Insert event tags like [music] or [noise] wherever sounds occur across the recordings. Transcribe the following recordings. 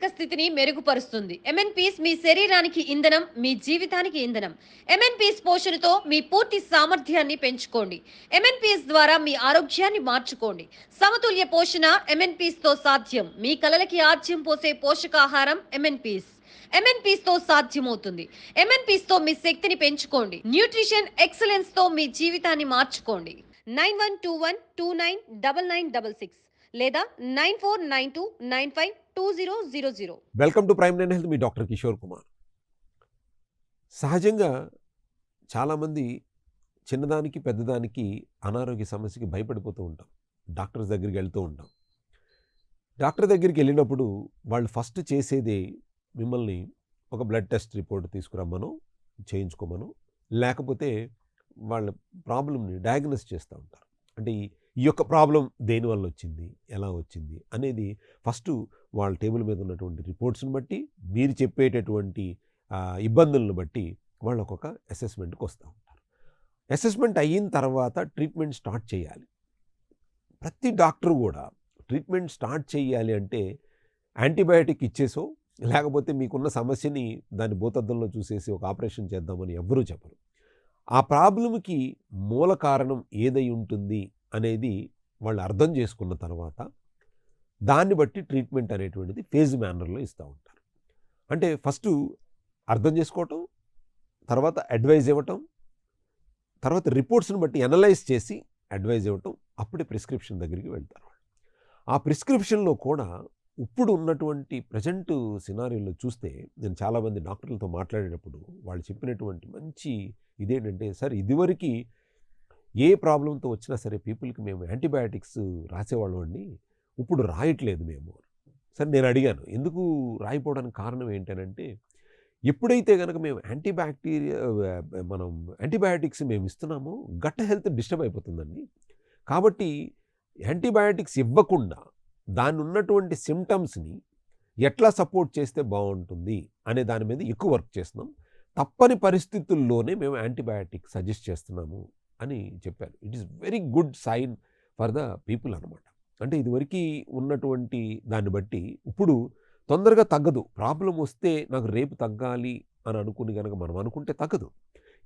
మానసిక స్థితిని మెరుగుపరుస్తుంది. ఎంఎన్పీస్ మీ శరీరానికి ఇంధనం మీ జీవితానికి ఇంధనం. ఎంఎన్పీస్ పోషణతో మీ పూర్తి సామర్థ్యాన్ని పెంచుకోండి. ఎంఎన్పీఎస్ ద్వారా మీ ఆరోగ్యాన్ని మార్చుకోండి. సమతుల్య పోషణ ఎంఎన్పీస్తో సాధ్యం. మీ కలలకి ఆజ్యం పోసే పోషకాహారం ఎంఎన్పీస్ ఎంఎన్పీస్తో సాధ్యమవుతుంది. ఎంఎన్పీస్తో మీ శక్తిని పెంచుకోండి. న్యూట్రిషన్ ఎక్సలెన్స్తో మీ జీవితాన్ని మార్చుకోండి. Nine one two one two nine double nine double six. లేదా nine four nine two nine five two zero zero zero. Welcome to prime nine health me doctor Kishore Kumar. సహజంగా చాలామంది చిన్నదానికి పెద్దదానికి అనారోగ్య సమస్యకి భయపడిపోతూ ఉంటాం. డాక్టర్స్ దగ్గరికి వెళ్తూ ఉంటాం. డాక్టర్ దగ్గరికి వెళ్ళినప్పుడు వాళ్ళు ఫస్ట్ చేసేదే మిమ్మల్ని ఒక బ్లడ్ టెస్ట్ రిపోర్ట్ తీసుకురమ్మను చేయించుకోమను లేకపోతే వాళ్ళ ప్రాబ్లమ్ని డయాగ్నోస్ చేస్తూ ఉంటారు. అంటే ఈ యొక్క ప్రాబ్లం దేనివల్ల వచ్చింది? ఎలా వచ్చింది? అనేది ఫస్ట్ వాళ్ళ టేబుల్ మీద ఉన్నటువంటి రిపోర్ట్స్ని బట్టి మీరు చెప్పేటటువంటి ఇబ్బందులను బట్టి వాళ్ళు ఒక్కొక్క అసెస్మెంట్కి వస్తూ ఉంటారు. అసెస్మెంట్ అయిన తర్వాత ట్రీట్మెంట్ స్టార్ట్ చేయాలి. ప్రతి డాక్టర్ కూడా ట్రీట్మెంట్ స్టార్ట్ చేయాలి అంటే యాంటీబయాటిక్ ఇచ్చేసో లేకపోతే మీకున్న సమస్యని దాని భూతద్దంలో చూసేసి ఒక ఆపరేషన్ చేద్దామని ఎవ్వరూ చెప్పరు. ఆ ప్రాబ్లంకి మూల కారణం ఏదై ఉంటుంది? అనేది వాళ్ళు అర్థం చేసుకున్న తర్వాత దాన్ని బట్టి ట్రీట్మెంట్ అనేటువంటిది ఫేజ్ మేనర్లో ఇస్తూ ఉంటారు అంటే ఫస్ట్ అర్థం చేసుకోవటం తర్వాత అడ్వైజ్ ఇవ్వటం తర్వాత రిపోర్ట్స్ని బట్టి అనలైజ్ చేసి అడ్వైజ్ ఇవ్వటం అప్పుడే ప్రిస్క్రిప్షన్ దగ్గరికి వెళ్తారు వాళ్ళు. ఆ ప్రిస్క్రిప్షన్లో కూడా ఇప్పుడు ఉన్నటువంటి ప్రజెంట్ సినారియోలో చూస్తే నేను చాలామంది డాక్టర్లతో మాట్లాడేటప్పుడు వాళ్ళు చెప్పినటువంటి మంచి ఇదేంటంటే సార్ ఇదివరకు ఏ ప్రాబ్లంతో వచ్చినా సరే పీపుల్కి మేము యాంటీబయాటిక్స్ రాసేవాళ్ళం అండి ఇప్పుడు రాయట్లేదు మేము. సరే నేను అడిగాను ఎందుకు రాయిపోవడానికి కారణం ఏంటనంటే ఎప్పుడైతే కనుక మేము యాంటీబ్యాక్టీరియా మనం యాంటీబయాటిక్స్ మేము ఇస్తున్నామో గట్ హెల్త్ డిస్టర్బ్ అయిపోతుందండి. కాబట్టి యాంటీబయాటిక్స్ ఇవ్వకుండా దాని ఉన్నటువంటి సిమ్టమ్స్ని ఎట్లా సపోర్ట్ చేస్తే బాగుంటుంది అనే దాని మీద ఎక్కువ వర్క్ చేస్తున్నాం. తప్పని పరిస్థితుల్లోనే మేము యాంటీబయాటిక్ సజెస్ట్ చేస్తున్నాము. అని చెప్పారు. It is very good sign for the people అనమాట అంటే ఇదివరకు ఉన్నటువంటి దాన్ని బట్టి ఇప్పుడు తొందరగా తగ్గదు. ప్రాబ్లం వస్తే నాకు రేపు తగ్గాలి అని అనుకుని కనుక మనం అనుకుంటే తగ్గదు.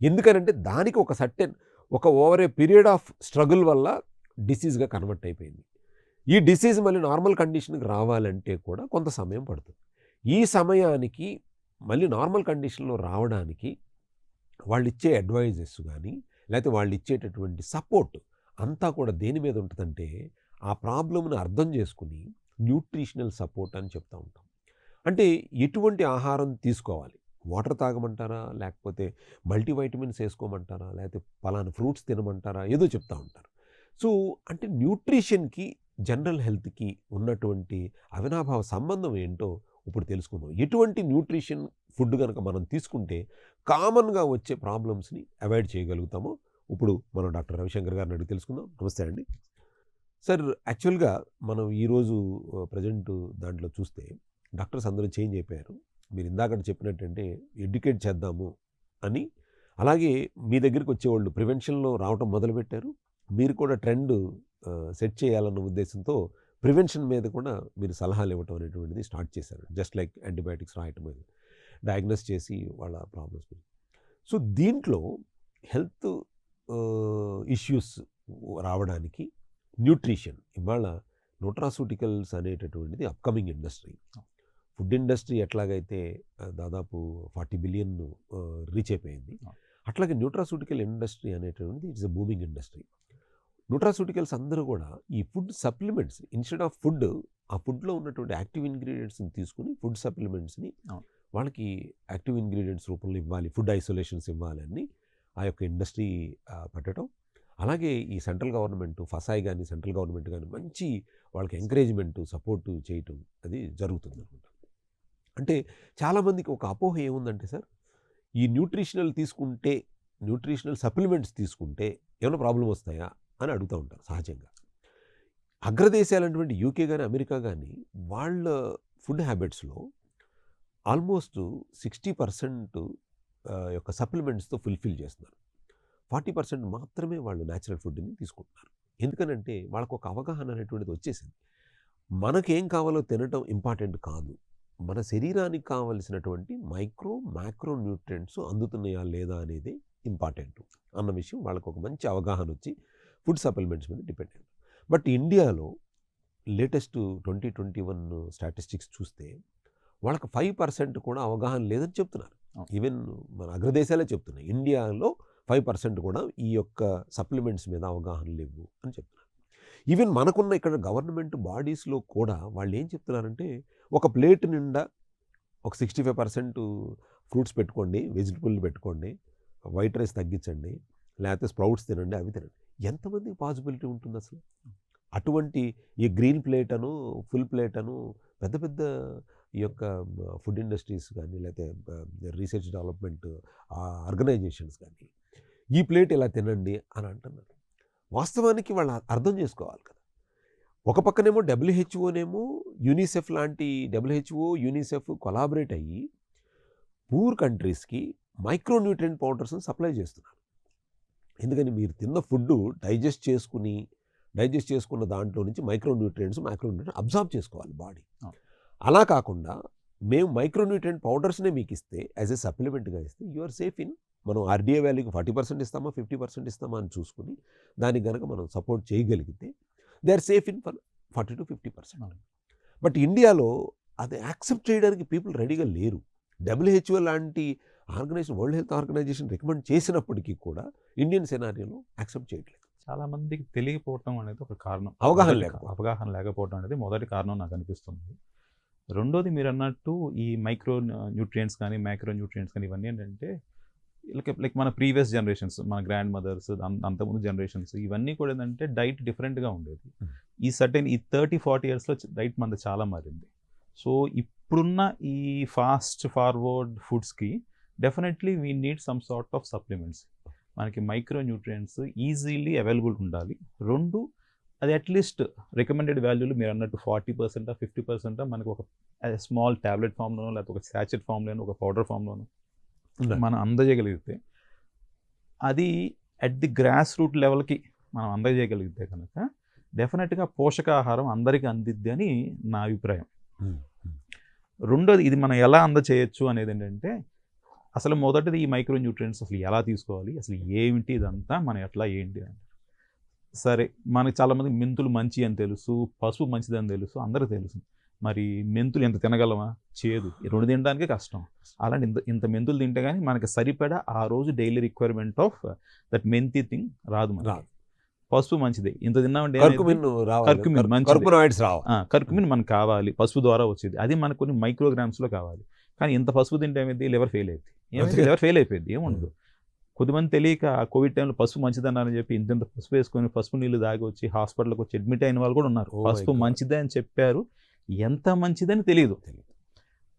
ఎందుకనంటే దానికి ఒక సర్టెన్ ఒక over a period of struggle వల్ల డిసీజ్గా కన్వర్ట్ అయిపోయింది. ఈ డిసీజ్ మళ్ళీ నార్మల్ కండిషన్కి రావాలంటే కూడా కొంత సమయం పడుతుంది. ఈ సమయానికి మళ్ళీ నార్మల్ కండిషన్లో రావడానికి వాళ్ళు ఇచ్చే అడ్వైజెస్ కానీ లేకపోతే వాళ్ళు ఇచ్చేటటువంటి సపోర్ట్ అంతా కూడా దేని మీద ఉంటుందంటే ఆ ప్రాబ్లంను అర్థం చేసుకుని న్యూట్రిషనల్ సపోర్ట్ అని చెప్తూ ఉంటాం. అంటే ఎటువంటి ఆహారం తీసుకోవాలి? వాటర్ తాగమంటారా? లేకపోతే మల్టీవైటమిన్స్ వేసుకోమంటారా? లేకపోతే పలానా ఫ్రూట్స్ తినమంటారా? ఏదో చెప్తూ ఉంటారు. సో అంటే న్యూట్రిషన్కి జనరల్ హెల్త్కి ఉన్నటువంటి అవినాభావ సంబంధం ఏంటో ఇప్పుడు తెలుసుకుందాం. ఎటువంటి న్యూట్రిషన్ ఫుడ్ కనుక మనం తీసుకుంటే కామన్గా వచ్చే ప్రాబ్లమ్స్ని అవాయిడ్ చేయగలుగుతామో ఇప్పుడు మనం డాక్టర్ రవిశంకర్ గారిని అడిగి తెలుసుకుందాం. నమస్తే అండి. సార్ యాక్చువల్గా మనం ఈరోజు ప్రజెంట్ దాంట్లో చూస్తే డాక్టర్స్ అందరూ చేంజ్ అయిపోయారు. మీరు ఇందాక చెప్పినట్టంటే ఎడ్యుకేట్ చేద్దాము అని. అలాగే మీ దగ్గరికి వచ్చేవాళ్ళు ప్రివెన్షన్లో రావటం మొదలుపెట్టారు. మీరు కూడా ట్రెండ్ సెట్ చేయాలన్న ఉద్దేశంతో ప్రివెన్షన్ మీద కూడా మీరు సలహాలు ఇవ్వటం అనేటువంటిది స్టార్ట్ చేశారు. జస్ట్ లైక్ యాంటీబయాటిక్స్ రాయటం అనేది. డయాగ్నోస్ చేసి వాళ్ళ ప్రాబ్లమ్స్ సో దీంట్లో హెల్త్ ఇష్యూస్ రావడానికి న్యూట్రిషన్ ఇవాళ న్యూట్రాసూటికల్స్ అనేటటువంటిది అప్కమింగ్ ఇండస్ట్రీ. ఫుడ్ ఇండస్ట్రీ ఎట్లాగైతే దాదాపు ఫార్టీ బిలియన్ రీచ్ అయిపోయింది. అట్లాగే న్యూట్రాసూటికల్ ఇండస్ట్రీ అనేటువంటిది it's a booming industry. Nutraceuticals అందరూ కూడా ఈ food supplements instead of food ఆ ఫుడ్లో ఉన్నటువంటి యాక్టివ్ ఇంగ్రీడియంట్స్ని తీసుకుని ఫుడ్ సప్లిమెంట్స్ని. వాళ్ళకి యాక్టివ్ ఇంగ్రీడియంట్స్ రూపంలో ఇవ్వాలి ఫుడ్ ఐసోలేషన్స్ ఇవ్వాలని ఆ యొక్క ఇండస్ట్రీ పెట్టడం. అలాగే ఈ సెంట్రల్ గవర్నమెంట్ ఫసాయి కానీ సెంట్రల్ గవర్నమెంట్ కానీ మంచి వాళ్ళకి ఎంకరేజ్మెంట్ సపోర్ట్ చేయటం అది జరుగుతుంది అనమాట అంటే చాలామందికి ఒక అపోహ ఏముందంటే సార్ ఈ న్యూట్రిషనల్ తీసుకుంటే న్యూట్రిషనల్ సప్లిమెంట్స్ తీసుకుంటే ఏమైనా ప్రాబ్లం వస్తాయా? అని అడుగుతూ ఉంటారు సహజంగా. అగ్రదేశాలైనటువంటి యూకే కానీ అమెరికా కానీ వాళ్ళ ఫుడ్ హ్యాబిట్స్లో ఆల్మోస్ట్ సిక్స్టీ పర్సెంట్ యొక్క సప్లిమెంట్స్తో ఫుల్ఫిల్ చేస్తున్నారు. ఫార్టీ పర్సెంట్ మాత్రమే వాళ్ళు న్యాచురల్ ఫుడ్ని తీసుకుంటున్నారు. ఎందుకనంటే వాళ్ళకు ఒక అవగాహన అనేటువంటిది వచ్చేసింది. మనకేం కావాలో తినటం ఇంపార్టెంట్ కాదు. మన శరీరానికి కావలసినటువంటి మైక్రో మ్యాక్రో న్యూట్రియంట్స్ అందుతున్నాయా లేదా అనేది ఇంపార్టెంట్ అన్న విషయం వాళ్ళకు ఒక మంచి అవగాహన వచ్చి ఫుడ్ సప్లిమెంట్స్ మీద డిపెండ్ అయ్యారు. బట్ ఇండియాలో latest twenty twenty one statistics చూస్తే వాళ్ళకి ఫైవ్ పర్సెంట్ కూడా అవగాహన లేదని చెప్తున్నారు. ఈవెన్ మన అగ్రదేశాలే చెప్తున్నాయి. ఇండియాలో ఫైవ్ పర్సెంట్ కూడా ఈ యొక్క సప్లిమెంట్స్ మీద అవగాహన లేవు అని చెప్తున్నారు. ఈవెన్ మనకున్న ఇక్కడ గవర్నమెంట్ బాడీస్లో కూడా వాళ్ళు ఏం చెప్తున్నారంటే ఒక ప్లేట్ నిండా ఒక సిక్స్టీ ఫైవ్ పర్సెంట్ ఫ్రూట్స్ పెట్టుకోండి వెజిటబుల్ పెట్టుకోండి వైట్ రైస్ తగ్గించండి లేకపోతే స్ప్రౌట్స్ తినండి అవి తినండి. ఎంతమందికి పాసిబిలిటీ ఉంటుంది అసలు అటువంటి ఈ గ్రీన్ ప్లేట్ అను ఫుల్ ప్లేట్ అను పెద్ద పెద్ద ఈ యొక్క ఫుడ్ ఇండస్ట్రీస్ కానీ లేకపోతే రీసెర్చ్ డెవలప్మెంట్ ఆర్గనైజేషన్స్ కానీ ఈ ప్లేట్ ఇలా తినండి అని అంటున్నారు. వాస్తవానికి వాళ్ళు అర్థం చేసుకోవాలి కదా. ఒక పక్కనేమో డబ్ల్యూహెచ్ఓనేమో యూనిసెఫ్ లాంటి డబ్ల్యూహెచ్ఓ యూనిసెఫ్ కొలాబరేట్ అయ్యి పూర్ కంట్రీస్కి మైక్రోన్యూట్రియంట్ పౌడర్స్ని సప్లై చేస్తున్నారు. ఎందుకని మీరు తిన్న ఫుడ్ డైజెస్ట్ చేసుకుని డైజెస్ట్ చేసుకున్న దాంట్లో నుంచి మైక్రోన్యూట్రియంట్స్ మైక్రోన్యూట్రియంట్ అబ్జార్బ్ చేసుకోవాలి బాడీ. అలా కాకుండా మేము మైక్రోన్యూట్రియంట్ పౌడర్స్నే మీకు ఇస్తే యాజ్ ఎ సప్లిమెంట్గా ఇస్తే యు ఆర్ సేఫ్ ఇన్ మనం ఆర్డీఏ వాల్యూకి ఫార్టీ పర్సెంట్ ఇస్తామా ఫిఫ్టీ పర్సెంట్ ఇస్తామా అని చూసుకుని దానికి కనుక మనం సపోర్ట్ చేయగలిగితే they are safe in for forty to fifty percent. But ఇండియాలో అది యాక్సెప్ట్ చేయడానికి పీపుల్ రెడీగా లేరు డబ్ల్యూహెచ్ఓ లాంటి organization World Health Organization recommend చేసినప్పటికీ కూడా ఇండియన్ సెనారియోలో యాక్సెప్ట్ చేయట్లేదు చాలా మందికి తెలియకపోవటం అనేది ఒక కారణం అవగాహన లేకపోవడం. అవగాహన లేకపోవడం అనేది మొదటి కారణం నాకు అనిపిస్తుంది రెండోది మీరు అన్నట్టు ఈ మైక్రో న్యూట్రియంట్స్ కానీ మైక్రో న్యూట్రియంట్స్ కానీ ఇవన్నీ ఏంటంటే లైక్ లైక్ మన ప్రీవియస్ జనరేషన్స్ మన గ్రాండ్ మదర్స్ అంతకుముందు జనరేషన్స్ ఇవన్నీ కూడా ఏంటంటే డైట్ డిఫరెంట్గా ఉండేది. ఈ సర్టెన్ ఈ థర్టీ ఫార్టీ ఇయర్స్లో డైట్ మనది చాలా మారింది సో ఇప్పుడున్న ఈ fast forward ఫుడ్స్కి definitely we need some sort of supplements మనకి మైక్రో న్యూట్రియంట్స్ ఈజీలీ అవైలబుల్ ఉండాలి. రెండు అది అట్లీస్ట్ రికమెండెడ్ వాల్యూలు మీరు అన్నట్టు ఫార్టీ పర్సెంట్ ఫిఫ్టీ పర్సెంట్ మనకు ఒక స్మాల్ ట్యాబ్లెట్ ఫామ్లోనో లేకపోతే ఒక శాచెట్ ఫామ్లోనో ఒక పౌడర్ ఫామ్లోనో మనం అందజేయగలిగితే అది అట్ ది గ్రాస్ రూట్ లెవెల్కి మనం అందజేయగలిగితే కనుక డెఫినెట్గా పోషకాహారం అందరికీ అందిద్ది అని నా అభిప్రాయం. Hmm. రెండోది ఇది మనం ఎలా అందచేయచ్చు అనేది ఏంటంటే అసలు మొదటిది ఈ మైక్రో న్యూట్రియంట్స్ అసలు ఎలా తీసుకోవాలి? అసలు ఏమిటి ఇదంతా? మనం ఎట్లా ఏంటి అని. సరే మనకి చాలామంది మెంతులు మంచి అని తెలుసు పసుపు మంచిదని తెలుసు అందరికీ తెలుసు. మరి మెంతులు ఎంత తినగలమా? చేదు. రెండు తినడానికే కష్టం. అలాంటి ఇంత ఇంత మెంతులు తింటే కానీ మనకి సరిపడా ఆ రోజు daily requirement of that methi thing రాదు. రాదు. పసుపు మంచిదే. ఇంత తిన్నామంటే? కర్కుమిన్ ఆ, కర్కుమిన్ మనకు కావాలి. పసుపు ద్వారా వచ్చేది. అది మనకు కొన్ని మైక్రోగ్రామ్స్లో కావాలి. కానీ ఇంత పసుపు తింటే ఏమైంది? లివర్ ఫెయిల్ అయింది ఏమైంది. లివర్ ఫెయిల్ అయిపోయింది. ఏముండదు. కొద్దిమంది తెలియక కోవిడ్ టైంలో పసుపు మంచిదన్నారని చెప్పి ఇంత ఇంత పసుపు వేసుకొని పసుపు నీళ్ళు దాగి వచ్చి హాస్పిటల్కి వచ్చి అడ్మిట్ అయిన వాళ్ళు కూడా ఉన్నారు. పసుపు. మంచిదే అని చెప్పారు. ఎంత మంచిదని తెలియదు.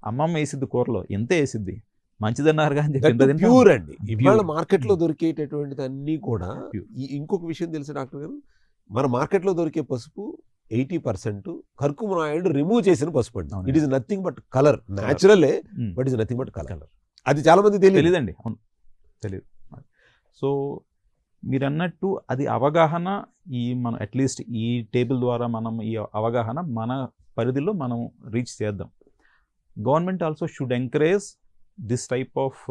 అమ్మమ్మ వేసిద్ది కూరలో. ఎంత వేసిద్ది? మంచిదన్నారు కానీ చెప్పి? ప్యూర్ అండి. ఇవాళ. మార్కెట్లో దొరికేటటువంటిది అన్నీ కూడా ఇంకొక విషయం తెలుసు డాక్టర్ గారు. మన మార్కెట్లో దొరికే పసుపు ఎయిటీ పర్సెంట్ కర్కుమనాయిడ్ రిమూవ్ చేసిన పసుపు అండి. It is nothing but colour న్యాచురలే. But is nothing but colour అది చాలా మంది తెలియదు తెలీదండి. అవును. తెలియదు సో మీరు అన్నట్టు అది అవగాహన ఈ మనం అట్లీస్ట్ ఈ టేబుల్ ద్వారా మనం ఈ అవగాహన మన పరిధిలో మనం రీచ్ చేద్దాం. Government also should encourage this type of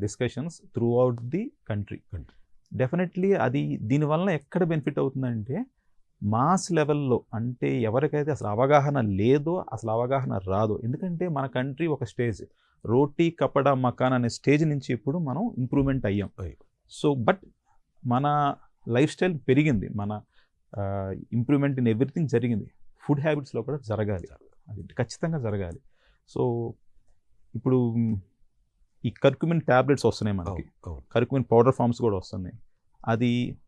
discussions throughout the country. Definitely అది దీనివల్ల ఎక్కడ బెనిఫిట్ అవుతుందంటే మాస్ లెవెల్లో అంటే ఎవరికైతే అసలు అవగాహన లేదో అసలు అవగాహన రాదో. ఎందుకంటే మన కంట్రీ ఒక స్టేజ్. రోటీ కపడా మకాన్ అనే స్టేజ్ నుంచి ఇప్పుడు మనం ఇంప్రూవ్మెంట్ అయ్యాం. సో బట్ మన లైఫ్ స్టైల్ పెరిగింది. మన ఇంప్రూవ్మెంట్ ఇన్ ఎవ్రీథింగ్ జరిగింది. ఫుడ్ హ్యాబిట్స్లో కూడా జరగాలి. అది ఖచ్చితంగా జరగాలి. సో ఇప్పుడు ఈ కర్కుమిన్ ట్యాబ్లెట్స్ వస్తున్నాయి మనకి. కర్కుమిన్ పౌడర్ ఫామ్స్ కూడా వస్తున్నాయి. అది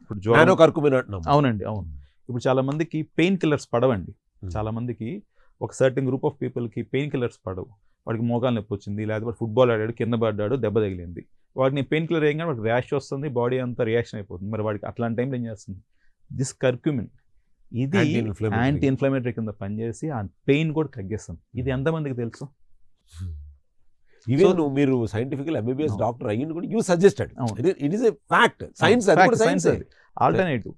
ఇప్పుడు కర్కుమిన్ అవునండి అవును. ఇప్పుడు చాలా మందికి పెయిన్ కిల్లర్స్ పడవండి. Hmm. చాలా మందికి ఒక సర్టెన్ గ్రూప్ ఆఫ్ పీపుల్కి పెయిన్ కిల్లర్స్ పడవు. వాడికి మోకాలు నొప్పి వచ్చింది లేకపోతే ఫుట్బాల్ ఆడాడు కింద పడ్డాడు దెబ్బ తగిలింది. వాడిని పెయిన్ కిల్లర్ వేయగానే వాడికి ర్యాష్ వస్తుంది బాడీ అంతా రియాక్షన్ అయిపోతుంది. మరి వాడికి అట్లాంటి టైంలో ఏం చేస్తుంది? దిస్ కర్క్యూమిన్ ఇది. యాంటీ ఇన్ఫ్లమేటరీ కింద పనిచేసి ఆ పెయిన్ కూడా తగ్గిస్తుంది. ఇది ఎంతమందికి తెలుసు? ఈవెన్ మీరు సైంటిఫికల్ ఎంబీబీఎస్. డాక్టర్ అయ్యింది కూడా you suggested. It is a. Fact science science alternative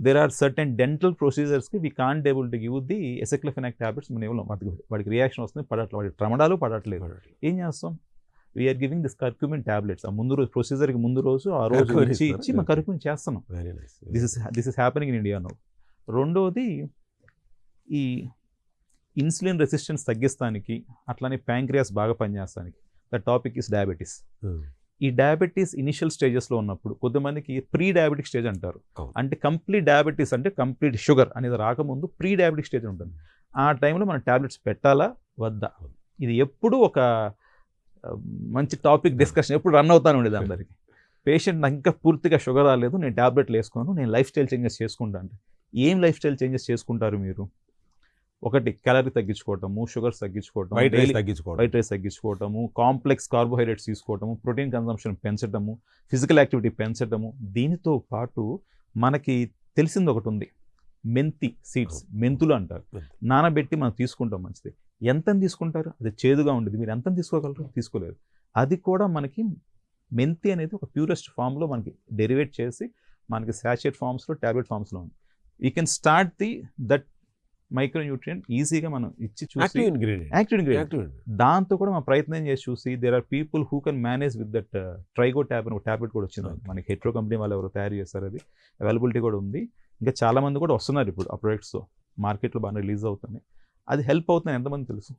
there are certain dental ప్రొసీజర్స్కి we can't able to give the aceclofenac tablets మనం ఇవ్వలేం వాటికి వాడికి రియాక్షన్ వస్తుంది పడట్లేదు వాడికి ట్రమడాలు పడట్లేదు ఏం చేస్తాం? We are giving this curcumin tablets ఆ ముందు రోజు ప్రొసీజర్కి ముందు రోజు ఆ రోజు ఇచ్చి. ఇచ్చి మనం కర్క్యూమిన్ చేస్తున్నాం. This is this is happening in India no రెండోది ఈ ఇన్సులిన్ రెసిస్టెన్స్ తగ్గిస్తానికి అట్లానే ప్యాంక్రియాస్ బాగా పనిచేస్తానికి. ద టాపిక్ ఇస్ డయాబెటీస్ ఈ డయాబెటీస్ ఇనిషియల్ స్టేజెస్లో ఉన్నప్పుడు కొంతమందికి ప్రీ డయాబెటిక్ స్టేజ్ అంటారు. అంటే కంప్లీట్ డయాబెటీస్ అంటే కంప్లీట్ షుగర్ అనేది రాకముందు ప్రీ డయాబెటిక్ స్టేజ్ ఉంటుంది. ఆ టైంలో మనం ట్యాబ్లెట్స్ పెట్టాలా? వద్దా? ఇది ఎప్పుడు ఒక మంచి టాపిక్ డిస్కషన్ ఎప్పుడు రన్ అవుతాను ఉండేది అందరికి. పేషెంట్ నాకు ఇంకా పూర్తిగా షుగర్ రాలేదు నేను ట్యాబ్లెట్లు వేసుకోను నేను లైఫ్ స్టైల్ చేంజెస్ చేసుకుంటా అంటే. ఏం లైఫ్ స్టైల్ చేంజెస్ చేసుకుంటారు మీరు? ఒకటి క్యాలరీ తగ్గించుకోవటము షుగర్స్ తగ్గించుకోవటం వైట్ రైస్ తగ్గించుకోవడం వైట్ రైస్ తగ్గించుకోవటము కాంప్లెక్స్ కార్బోహైడ్రేట్స్ తీసుకోవటము ప్రోటీన్ కన్సంప్షన్ పెంచడము ఫిజికల్ యాక్టివిటీ పెంచడము దీనితో పాటు మనకి తెలిసింది ఒకటి ఉంది. మెంతి సీడ్స్ మెంతులు అంటారు. నానబెట్టి మనం తీసుకుంటాం మంచిది. ఎంత తీసుకుంటారు? అది చేదుగా ఉండేది. మీరు ఎంత తీసుకోగలరు తీసుకోలేరు. అది కూడా మనకి మెంతి అనేది ఒక ప్యూరెస్ట్ ఫామ్లో మనకి డెరివేట్ చేసి మనకి శాచెట్ ఫామ్స్లో ట్యాబ్లెట్ ఫామ్స్లో ఉంది. You can start the that micro nutrient ఈజీగా మనం ఇచ్చి చూసి యాక్టివ్ ఇంగ్రీడియంట్ దాంతో కూడా మనం ప్రయత్నం చేసి చూసి there are people who can manage with that ట్రైగో tab అని ఒక ట్యాబ్లెట్ కూడా వచ్చింది. మనకి హెట్రో కంపెనీ వాళ్ళు ఎవరు తయారు చేస్తారు అది. అవైలబిలిటీ కూడా ఉంది. ఇంకా చాలా మంది కూడా వస్తున్నారు ఇప్పుడు ఆ ప్రొడక్ట్స్తో మార్కెట్లో బాగా రిలీజ్ అవుతున్నాయి. అది హెల్ప్ అవుతుంది ఎంతమంది తెలుసు?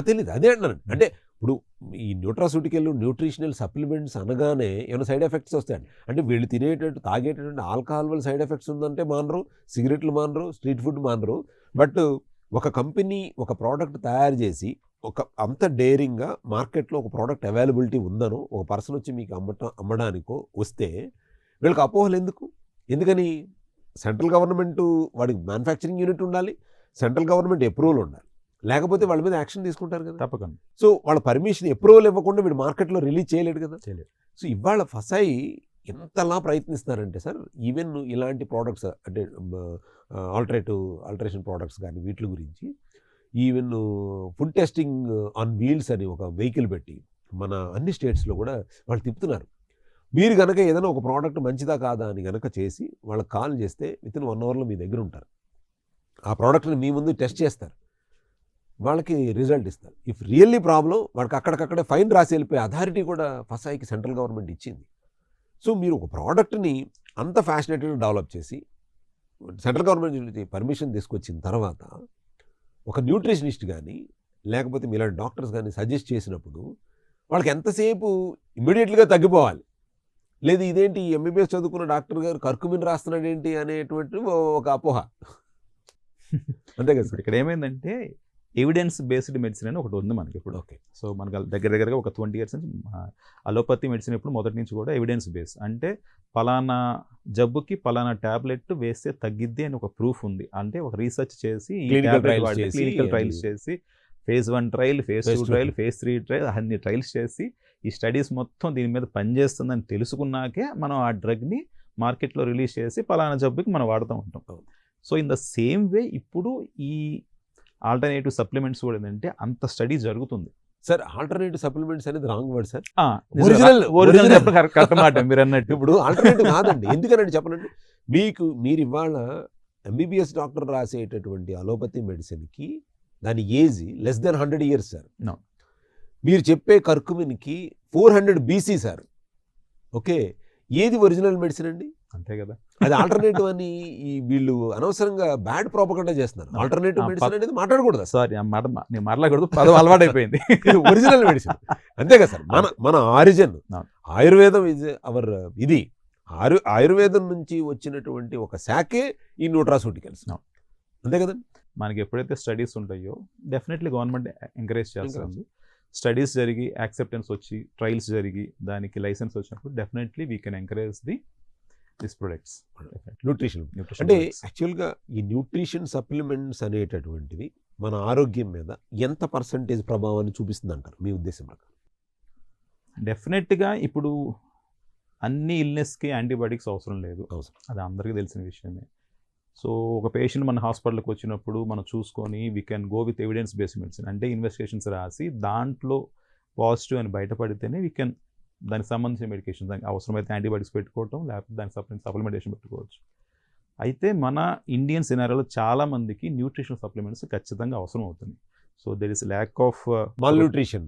తెలియదు అదే అంటున్నాను. అంటే ఇప్పుడు ఈ న్యూట్రాసూటికల్ న్యూట్రిషనల్ సప్లిమెంట్స్ అనగానే ఏమైనా సైడ్ ఎఫెక్ట్స్ వస్తాయండి. అంటే వీళ్ళు తినేటట్టు తాగేటటువంటి ఆల్కహాల్ వల్ల సైడ్ ఎఫెక్ట్స్ ఉందంటే మానరు సిగరెట్లు మానరు స్ట్రీట్ ఫుడ్ మానరు. బట్ ఒక కంపెనీ ఒక ప్రోడక్ట్ తయారు చేసి ఒక అంత డేరింగ్గా మార్కెట్లో ఒక ప్రోడక్ట్ అవైలబిలిటీ ఉందనో ఒక పర్సన్ వచ్చి మీకు అమ్మటం అమ్మడానికో వస్తే వీళ్ళకి అపోహలు ఎందుకు? ఎందుకని? సెంట్రల్ గవర్నమెంట్ వాడికి మ్యానుఫ్యాక్చరింగ్ యూనిట్ ఉండాలి సెంట్రల్ గవర్నమెంట్ అప్రూవల్ ఉండాలి. లేకపోతే వాళ్ళ మీద యాక్షన్ తీసుకుంటారు కదా. తప్పకుండా. సో వాళ్ళ పర్మిషన్ అప్రూవల్ ఇవ్వకుండా వీడు మార్కెట్లో రిలీజ్ చేయలేడు కదా. చేయలేడు. సో ఇవాళ ఫసాయి ఎంతలా ప్రయత్నిస్తున్నారంటే సార్ ఈవెన్ ఇలాంటి ప్రోడక్ట్స్ అంటే ఆల్టరేటివ్ ఆల్టరేషన్ ప్రోడక్ట్స్ కానీ వీటి గురించి even food testing on wheels అని ఒక వెహికల్ పెట్టి మన అన్ని స్టేట్స్లో కూడా వాళ్ళు తిప్పుతున్నారు. మీరు కనుక ఏదైనా ఒక ప్రోడక్ట్ మంచిదా కాదా అని కనుక చేసి వాళ్ళకి కాల్ చేస్తే విత్ ఇన్ వన్ అవర్లో మీ దగ్గర ఉంటారు. ఆ ప్రోడక్ట్ని మీ ముందు టెస్ట్ చేస్తారు. వాళ్ళకి రిజల్ట్ ఇస్తారు. ఇఫ్ రియల్లీ ప్రాబ్లం వాళ్ళకి అక్కడికక్కడే ఫైన్ రాసి వెళ్ళిపోయే అథారిటీ కూడా ఫసాయికి సెంట్రల్ గవర్నమెంట్ ఇచ్చింది. సో మీరు ఒక ప్రోడక్ట్ని అంత ఫ్యాషనేటెడ్ డెవలప్ చేసి సెంట్రల్ గవర్నమెంట్ నుంచి పర్మిషన్ తీసుకొచ్చిన తర్వాత ఒక న్యూట్రిషనిస్ట్ కానీ లేకపోతే మీలాంటి డాక్టర్స్ కానీ సజెస్ట్ చేసినప్పుడు వాళ్ళకి ఎంతసేపు ఇమ్మీడియట్గా తగ్గిపోవాలి. లేదు ఇదేంటి ఎంబీబీఎస్ చదువుకున్న డాక్టర్ గారు కర్కుమిన్ రాస్తున్నాడు ఏంటి అనేటువంటి ఒక అపోహ. [laughs] అంతే కదా ఇక్కడ ఏమైందంటే ఎవిడెన్స్ బేస్డ్ మెడిసిన్ అని ఒకటి ఉంది మనకి ఇప్పుడు. ఓకే. సో మనకి దగ్గర దగ్గరగా ఒక ట్వంటీ ఇయర్స్ నుంచి అలోపతి మెడిసిన్ ఇప్పుడు మొదటి నుంచి కూడా ఎవిడెన్స్ బేస్ అంటే పలానా జబ్బుకి పలానా టాబ్లెట్ వేస్తే తగ్గిద్ది అని ఒక ప్రూఫ్ ఉంది. అంటే ఒక రీసెర్చ్ చేసి క్లినికల్ ట్రయల్స్ చేసి phase one trial phase two. Trial phase three trial అన్ని ట్రయల్స్ చేసి ఈ స్టడీస్ మొత్తం దీని మీద పనిచేస్తుందని తెలుసుకున్నాకే మనం ఆ డ్రగ్ని మార్కెట్లో రిలీజ్ చేసి పలానా జబ్బుకి మనం వాడుతూ ఉంటాం. So in the same way ఇప్పుడు ఈ ఆల్టర్నేటివ్ సప్లిమెంట్స్ కూడా ఏంటంటే అంత స్టడీ జరుగుతుంది. సార్ ఆల్టర్నేటివ్ సప్లిమెంట్స్ అనేది wrong word sir. Original original correct మాట మీరు అన్నట్టు. ఇప్పుడు ఆల్టర్నేటివ్ కాదండి. ఎందుకనండి చెప్పనండి? మీకు మీరు ఇవాళ ఎంబీబీఎస్ డాక్టర్ రాసేటటువంటి అలోపతి మెడిసిన్కి దాని age less than hundred years sir. మీరు చెప్పే కర్కుమిన్కి four hundred BC sir. Okay? ఏది ఒరిజినల్ మెడిసిన్ అండి? అంతే కదా. అది ఆల్టర్నేటివ్ అని ఈ వీళ్ళు అనవసరంగా బ్యాడ్ ప్రాపగండా చేస్తున్నారు. ఆల్టర్నేటివ్ మెడిసిన్ అనేది మాట్లాడకూడదు సారీ నేను మాట్లాడకూడదు పదం అలవాటైపోయింది. ఒరిజినల్ మెడిసిన్ అంతే కదా సార్. మన మన ఆరిజిన్. ఆయుర్వేదం ఇస్ అవర్ ఇది ఆయు ఆయుర్వేదం నుంచి వచ్చినటువంటి ఒక శాఖే ఈ న్యూట్రాసూటికల్స్. అంతే కదండి మనకి ఎప్పుడైతే స్టడీస్ ఉంటాయో డెఫినెట్లీ గవర్నమెంట్ ఎంకరేజ్ చేస్తుంది. స్టడీస్ జరిగి యాక్సెప్టెన్స్ వచ్చి ట్రయల్స్ జరిగి దానికి లైసెన్స్ వచ్చినప్పుడు definitely we can encourage the this products nutrition అంటే యాక్చువల్గా ఈ న్యూట్రిషన్ సప్లిమెంట్స్ అనేటటువంటివి మన ఆరోగ్యం మీద ఎంత పర్సంటేజ్ ప్రభావాన్ని చూపిస్తుంది అంటారు మీ ఉద్దేశం ప్రకారం. డెఫినెట్గా ఇప్పుడు అన్ని ఇల్నెస్కి యాంటీబయాటిక్స్ అవసరం లేదు. అవసరం. అది అందరికీ తెలిసిన విషయమే. సో ఒక పేషెంట్ మన హాస్పిటల్కి వచ్చినప్పుడు మనం చూసుకొని we can go with evidence based medicine అంటే ఇన్వెస్టిగేషన్స్ రాసి దాంట్లో పాజిటివ్ అని బయటపడితేనే వీ కెన్ దానికి సంబంధించిన మెడికేషన్ దానికి అవసరమైతే యాంటీబయాటిక్స్ పెట్టుకోవటం లేకపోతే దానికి సప్లిమెంట్ సప్లిమెంటేషన్ పెట్టుకోవచ్చు. అయితే మన ఇండియన్ సినారియోలో చాలా మందికి న్యూట్రిషన్ సప్లిమెంట్స్ ఖచ్చితంగా అవసరం అవుతుంది. So there is lack of malnutrition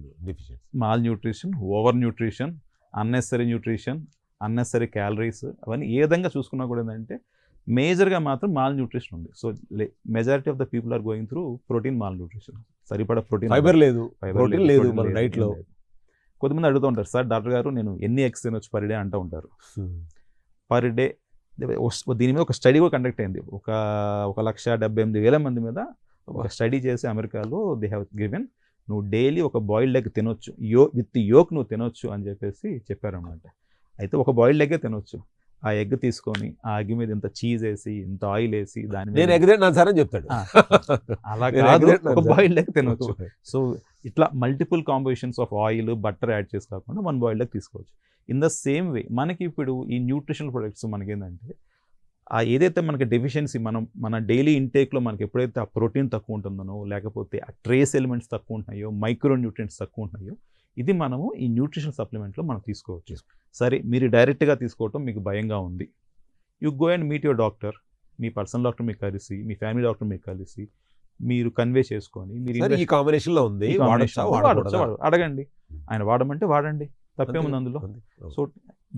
malnutrition over nutrition unnecessary nutrition unnecessary calories అవన్నీ ఏ విధంగా చూసుకున్నా కూడా ఏంటంటే మేజర్గా మాత్రం మాల్ న్యూట్రిషన్ ఉంది. So majority of the people are going through protein malnutrition సరిపడా ప్రోటీన్ ఫైబర్ లేదు. ప్రోటీన్ లేదు. మన లేదు, డైట్లో. లేదు. కొంతమంది అడుగుతూ ఉంటారు సార్ డాక్టర్ గారు నేను ఎన్ని ఎగ్స్ తినొచ్చు పర్ డే అంటూ ఉంటారు. పర్ డే దీని మీద ఒక స్టడీ కూడా కండక్ట్ అయింది. ఒక ఒక లక్ష డెబ్బై ఎనిమిది వేల మంది మీద ఒక స్టడీ చేసి అమెరికాలో దే హ్యావ్ గివెన్ నువ్వు డైలీ ఒక బాయిల్డ్ ఎగ్ తినొచ్చు యో విత్ యోక్ నువ్వు తినొచ్చు అని చెప్పేసి చెప్పారనమాట అయితే ఒక బాయిల్డ్ ఎగ్గే తినొచ్చు. ఆ ఎగ్ తీసుకొని ఆ ఎగ్ మీద ఇంత చీజ్ వేసి ఇంత ఆయిల్ వేసి దాని మీద నేను ఎగ్రేట్ నాన్న సార్ అని చెప్తాడు. అలా కాదు ఒక బాయిల్డ్ ఎగ్ తినొచ్చు. సో ఇట్లా multiple combinations of oil butter add చేసి కాకుండా వన్ బాయిల్డ్ ఎగ్ తీసుకోవచ్చు. ఇన్ ద సేమ్ వే మనకి ఇప్పుడు ఈ న్యూట్రిషనల్ ప్రొడక్ట్స్ మనకి ఏంటంటే ఆ ఏదైతే మనకి డెఫిషియన్సీ మనం మన డైలీ ఇంటేక్లో మనకి ఎప్పుడైతే ఆ ప్రోటీన్ తక్కువ ఉంటుందనో లేకపోతే ఆ ట్రేస్ ఎలిమెంట్స్ తక్కువ ఉంటున్నాయో మైక్రో న్యూట్రియంట్స్ తక్కువ ఉంటున్నాయో ఇది మనము ఈ న్యూట్రిషన్ సప్లిమెంట్లో మనం తీసుకోవచ్చు. సరే మీరు డైరెక్ట్గా తీసుకోవటం మీకు భయంగా ఉంది. You go and meet your doctor. Me personal doctor మీకు కలిసి మీ ఫ్యామిలీ డాక్టర్ మీకు కలిసి మీరు కన్వే చేసుకొని మీరు ఈ కాంబినేషన్లో ఉంది అడగండి. ఆయన వాడమంటే వాడండి. తప్పేముంది అందులో. సో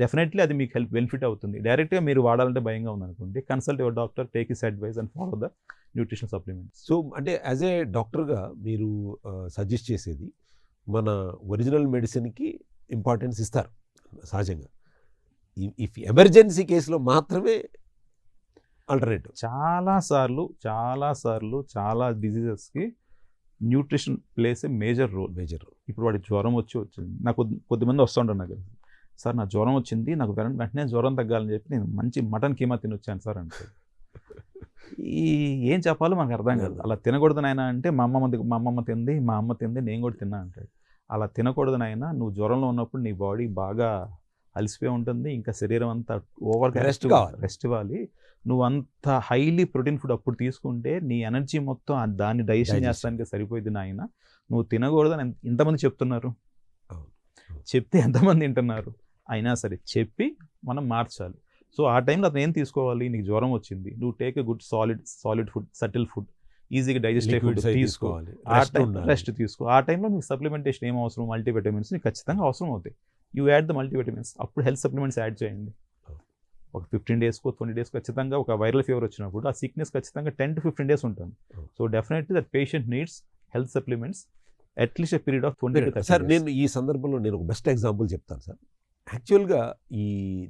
డెఫినెట్లీ అది మీకు హెల్ప్ బెనిఫిట్ అవుతుంది. డైరెక్ట్గా మీరు వాడాలంటే భయంగా ఉందనుకోండి consult your doctor take is advice and follow the nutrition supplements so అంటే యాజ్ ఏ డాక్టర్గా మీరు సజెస్ట్ చేసేది మన ఒరిజినల్ మెడిసిన్కి ఇంపార్టెన్స్ ఇస్తారు సహజంగా. ఇఫ్ ఎమర్జెన్సీ కేసులో మాత్రమే ఆల్టర్నేటివ్ చాలా సార్లు చాలా సార్లు చాలా డిసీజెస్కి nutrition plays a major role. Major ఇప్పుడు వాడికి జ్వరం వచ్చి వచ్చింది నాకు కొద్ది- కొద్దిమంది వస్తుంటారు నాకు. సార్ నా జ్వరం వచ్చింది నాకు వెంట- వెంటనే జ్వరం తగ్గాలని చెప్పి నేను మంచి మటన్ కీమా తినొచ్చాను సార్ అంటే ఈ ఏం చెప్పాలో మనకు అర్థం కాదు. అలా తినకూడదు నాయన అంటే మా అమ్మమ్మ మా అమ్మమ్మ తింది మా అమ్మ తింది నేను కూడా తిన్నా అంటాడు. అలా తినకూడదు నాయన. నువ్వు జ్వరంలో ఉన్నప్పుడు నీ బాడీ బాగా అలసిపోయి ఉంటుంది. ఇంకా శరీరం అంతా ఓవర్ Rest కావాలి. రెస్ట్ ఇవ్వాలి. నువ్వు అంత హైలీ ప్రోటీన్ ఫుడ్ అప్పుడు తీసుకుంటే నీ ఎనర్జీ మొత్తం దాన్ని డైజెషన్. చేస్తానికి సరిపోయింది నాయన. నువ్వు తినకూడదని ఎంత- ఎంతమంది చెప్తున్నారు. చెప్తే ఎంతమంది వింటున్నారు అయినా సరే చెప్పి మనం మార్చాలి. సో ఆ టైంలో అతను ఏం తీసుకోవాలి? నీకు జ్వరం వచ్చింది. నువ్వు take a good solid solid food subtle food ఈజీగా డైజెస్ట్ ఫుడ్ తీసుకో. తీసుకోవాలి. రెస్ట్ తీసుకో. ఆ టైంలో నీకు సప్లిమెంటేషన్ ఏం అవసరం? మల్టీవిటమిన్స్ ఖచ్చితంగా అవసరం అవుతాయి. యూ యాడ్ ద మల్టీవిటమిన్స్ అప్పుడు హెల్త్ సప్లిమెంట్స్ యాడ్ చేయండి. ఒక ఫిఫ్టీన్ డేస్కో ట్వంటీ డేస్ ఖచ్చితంగా ఒక వైరల్ ఫీవర్ వచ్చినప్పుడు ఆ సిక్నెస్ ఖచ్చితంగా టెన్ టు ఫిఫ్టీన్ డేస్ ఉంటుంది. So definitely that patient needs health supplements at least period of twenty sir నేను ఈ సందర్భంలో నేను ఒక బెస్ట్ ఎగ్జాంపుల్ చెప్తాను సార్ యాక్చువల్గా ఈ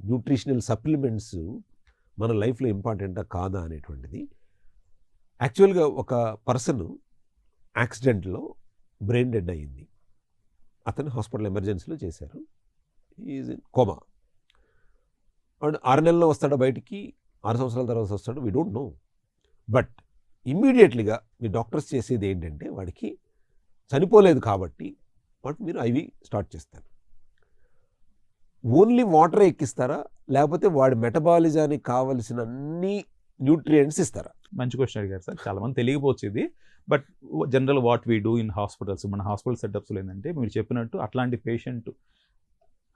న్యూట్రిషనల్ సప్లిమెంట్స్ మన లైఫ్లో ఇంపార్టెంటా కాదా అనేటువంటిది? యాక్చువల్గా ఒక పర్సన్ యాక్సిడెంట్లో బ్రెయిన్ డెడ్ అయ్యింది. అతను హాస్పిటల్ ఎమర్జెన్సీలో చేశారు. Is in coma. అండ్ ఆరు నెలల్లో వస్తాడో బయటికి ఆరు సంవత్సరాల తర్వాత వస్తాడు. We don't know. బట్ ఇమ్మీడియట్లీగా మీ డాక్టర్స్ చేసేది ఏంటంటే వాడికి చనిపోలేదు కాబట్టి వాటి మీరు ఐవి స్టార్ట్ చేస్తారు. ఓన్లీ వాటర్ ఎక్కిస్తారా? లేకపోతే వాడి మెటబాలిజానికి కావలసిన అన్ని న్యూట్రియంట్స్ ఇస్తారా. మంచి క్వశ్చన్ అడిగారు సార్. చాలా మంది తెలియకపోవచ్చు ఇది. But general what we do in hospitals మన హాస్పిటల్ సెటప్స్లో ఏంటంటే మీరు చెప్పినట్టు అట్లాంటి పేషెంట్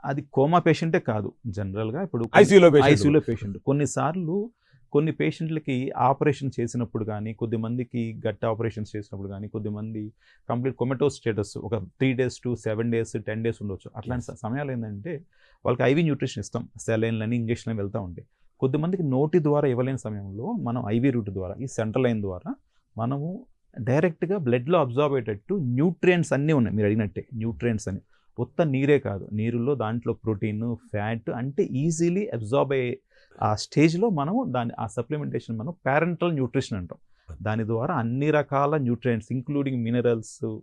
అది కోమా పేషెంటే కాదు. జనరల్గా ఇప్పుడు ఐసీయూలో ఐసీయూలో పేషెంట్ కొన్నిసార్లు కొన్ని పేషెంట్లకి ఆపరేషన్ చేసినప్పుడు కానీ కొద్ది మందికి గట్ ఆపరేషన్స్ చేసినప్పుడు కానీ కొద్ది మంది కంప్లీట్ కొమెటో స్టేటస్ ఒక three days to seven days ten days ఉండొచ్చు. అట్లాంటి సమయాలు ఏంటంటే వాళ్ళకి ఐవి న్యూట్రిషన్ ఇస్తాం. సెలైన్లని ఇంజక్షన్ వెళ్తూ ఉంటాయి. కొద్దిమందికి నోటి ద్వారా ఇవ్వలేని సమయంలో మనం ఐవి రూట్ ద్వారా ఈ సెంట్రల్ లైన్ ద్వారా మనము డైరెక్ట్గా బ్లడ్లో అబ్జార్బ్ అయ్యేటట్టు న్యూట్రియంట్స్ అన్నీ ఉన్నాయి. మీరు అడిగినట్టే న్యూట్రియంట్స్ అని. ఉత్త నీరే కాదు. నీరులో దాంట్లో ప్రోటీన్ ఫ్యాట్ అంటే ఈజీలీ అబ్జార్బ్ అయ్యే ఆ స్టేజ్లో మనము దాని ఆ సప్లిమెంటేషన్ మనం పేరెంటల్ న్యూట్రిషన్ అంటాం. దాని ద్వారా అన్ని రకాల న్యూట్రియంట్స్ ఇంక్లూడింగ్ మినరల్స్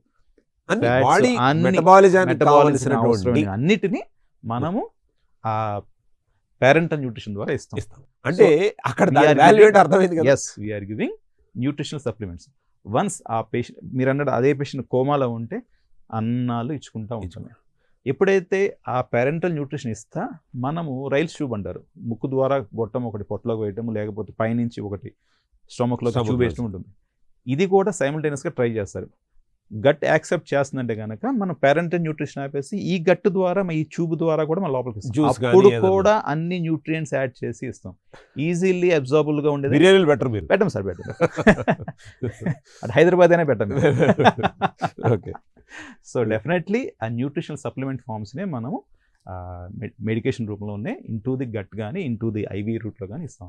అన్నిటిని మనము ఆ పేరెంటల్ న్యూట్రిషన్ ద్వారా ఇస్తాం. ఇస్తాం. అంటే అక్కడ అర్థమైంది కదా? Yes we are giving nutritional supplements once ఆ పేషెంట్ మీరు అన్నట్టు అదే పేషెంట్ కోమాలో ఉంటే అన్నాలు ఇచ్చుకుంటా ఉంటాం. ఎప్పుడైతే ఆ పేరెంటల్ న్యూట్రిషన్ ఇస్తా మనము రైల్స్ ట్యూబ్ అంటారు ముక్కు ద్వారా గొట్టం ఒకటి పొట్టలోకి వేయటం లేకపోతే పైనుంచి ఒకటి స్టమక్లో లోకి. ఉంటుంది. ఇది కూడా సైమిల్టేనియస్గా ట్రై చేస్తారు. గట్ యాక్సెప్ట్ చేస్తుందంటే కనుక మనం పేరెంట్ న్యూట్రిషన్ ఆపేసి ఈ గట్ ద్వారా ఈ ట్యూబ్ ద్వారా కూడా మనం లోపలికి అప్పుడు ఏదన్నా. కూడా అన్ని న్యూట్రియంట్స్ యాడ్ చేసి ఇస్తాం. ఈజీలీ అబ్జార్బుల్గా ఉండేది. బిర్యానీలు బెటర్ మీరు. పెట్టం సార్ పెట్టం. అది హైదరాబాద్ అయినా పెట్టం. ఓకే సో డెఫినెట్లీ ఆ న్యూట్రిషనల్ సప్లిమెంట్ ఫార్మ్స్నే మనము మెడికేషన్ రూపంలోనే ఇంటూ ది గట్ కానీ ఇంటూ ది ఐవీ రూట్లో కానీ ఇస్తాం.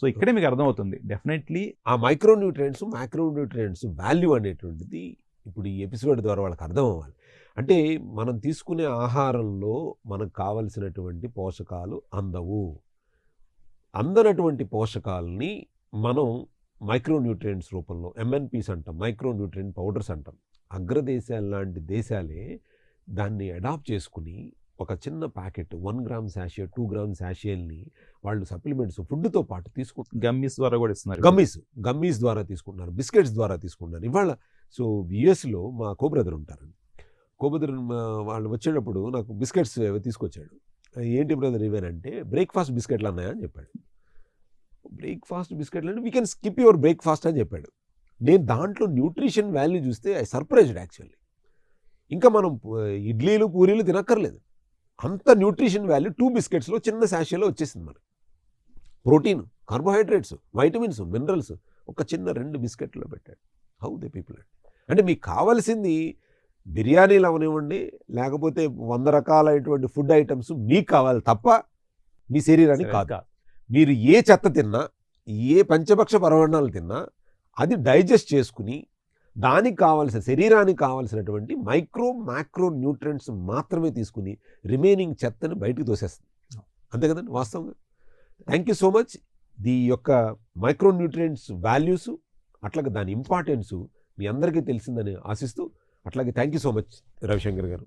సో ఇక్కడే మీకు అర్థమవుతుంది. డెఫినెట్లీ ఆ micro nutrients micro nutrients value అనేటువంటిది ఇప్పుడు ఈ ఎపిసోడ్ ద్వారా వాళ్ళకి అర్థం అవ్వాలి. అంటే మనం తీసుకునే ఆహారంలో మనకు కావలసినటువంటి పోషకాలు అందవు. అందనటువంటి పోషకాలని మనం మైక్రో న్యూట్రియంట్స్ రూపంలో ఎంఎన్పీస్ అంటాం మైక్రో న్యూట్రియంట్ పౌడర్స్ అంటాం. అగ్రదేశాలు లాంటి దేశాలే దాన్ని అడాప్ట్ చేసుకుని ఒక చిన్న packet one gram sachet two gram శాషియల్ని వాళ్ళు సప్లిమెంట్స్ ఫుడ్తో పాటు తీసుకుంటున్నారు. గమ్మీస్ ద్వారా కూడా ఇస్తున్నారు గమ్మీస్ గమ్మీస్ ద్వారా తీసుకుంటున్నారు బిస్కెట్స్ ద్వారా తీసుకుంటున్నారు. ఇవాళ సో యుఎస్లో మా కో బ్రదర్ ఉంటారండి కో బ్రదర్ వాళ్ళు వచ్చేటప్పుడు నాకు బిస్కెట్స్ తీసుకొచ్చాడు. ఏంటి బ్రదర్ ఇవేనంటే బ్రేక్ఫాస్ట్ బిస్కెట్లు అన్నాయా? అని చెప్పాడు. బ్రేక్ఫాస్ట్ బిస్కెట్లు అంటే we can skip your breakfast అని చెప్పాడు. నేను దాంట్లో న్యూట్రిషన్ వాల్యూ చూస్తే ఐ సర్ప్రైజ్డ్ యాక్చువల్లీ. ఇంకా మనం ఇడ్లీలు పూరీలు తినక్కర్లేదు. అంత న్యూట్రిషన్ వాల్యూ టూ బిస్కెట్స్లో చిన్న శాషేలో వచ్చేసింది మనకి. ప్రోటీన్ కార్బోహైడ్రేట్స్ వైటమిన్స్ మినరల్స్ ఒక చిన్న రెండు బిస్కెట్లో పెట్టాడు. హౌ దే పీపుల్ అంటే మీకు కావాల్సింది బిర్యానీలు అవనివ్వండి లేకపోతే వంద రకాలైనటువంటి ఫుడ్ ఐటమ్స్ మీకు కావాలి తప్ప మీ శరీరానికి కాదు. మీరు ఏ చెత్త తిన్నా ఏ పంచభక్ష పరమాణాలు తిన్నా అది డైజెస్ట్ చేసుకుని దానికి కావాల్సిన శరీరానికి కావాల్సినటువంటి మైక్రో మ్యాక్రో న్యూట్రియంట్స్ మాత్రమే తీసుకుని రిమైనింగ్ చెత్తను బయటకు తోసేస్తుంది. అంతే కదండి వాస్తవంగా. Thank you so much. దీ యొక్క మైక్రో న్యూట్రియంట్స్ వాల్యూస్ అట్లాగే దాని ఇంపార్టెన్సు మీ అందరికీ తెలిసిందని ఆశిస్తూ అట్లాగే thank you so much Ravishankar garu.